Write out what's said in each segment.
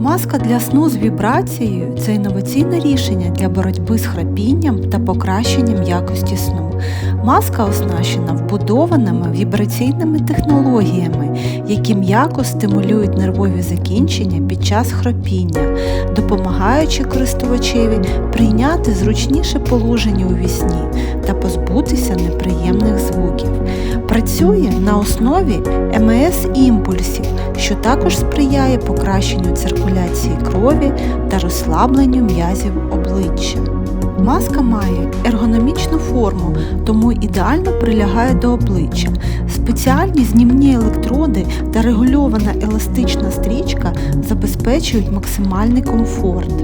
Маска для сну з вібрацією це інноваційне рішення для боротьби з храпінням та покращенням якості сну. Маска оснащена вбудованими вібраційними технологіями, які м'яко стимулюють нервові закінчення під час хропіння, допомагаючи користувачеві прийняти зручніше положення у вісні та позбутися неприємних звуків. Працює на основі МС імпульсів, що також сприяє покращенню циркуляції крові та розслабленню м'язів обличчя. Маска має ергономічну форму, тому ідеально прилягає до обличчя. Спеціальні знімні електроди та регульована еластична стрічка забезпечують максимальний комфорт.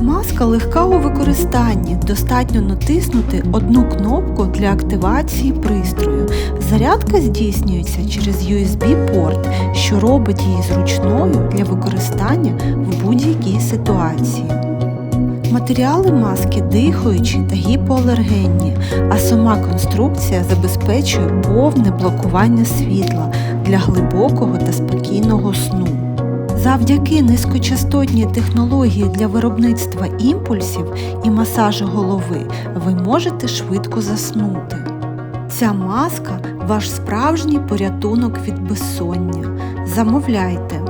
Маска легка у використанні, достатньо натиснути одну кнопку для активації пристрою. Зарядка здійснюється через USB-порт, що робить її зручною для використання в будь-якій ситуації. Матеріали маски дихаючі та гіпоалергенні, а сама конструкція забезпечує повне блокування світла для глибокого та спокійного сну. Завдяки низькочастотній технології для виробництва імпульсів і масажу голови ви можете швидко заснути. Ця маска ваш справжній порятунок від безсоння. Замовляйте!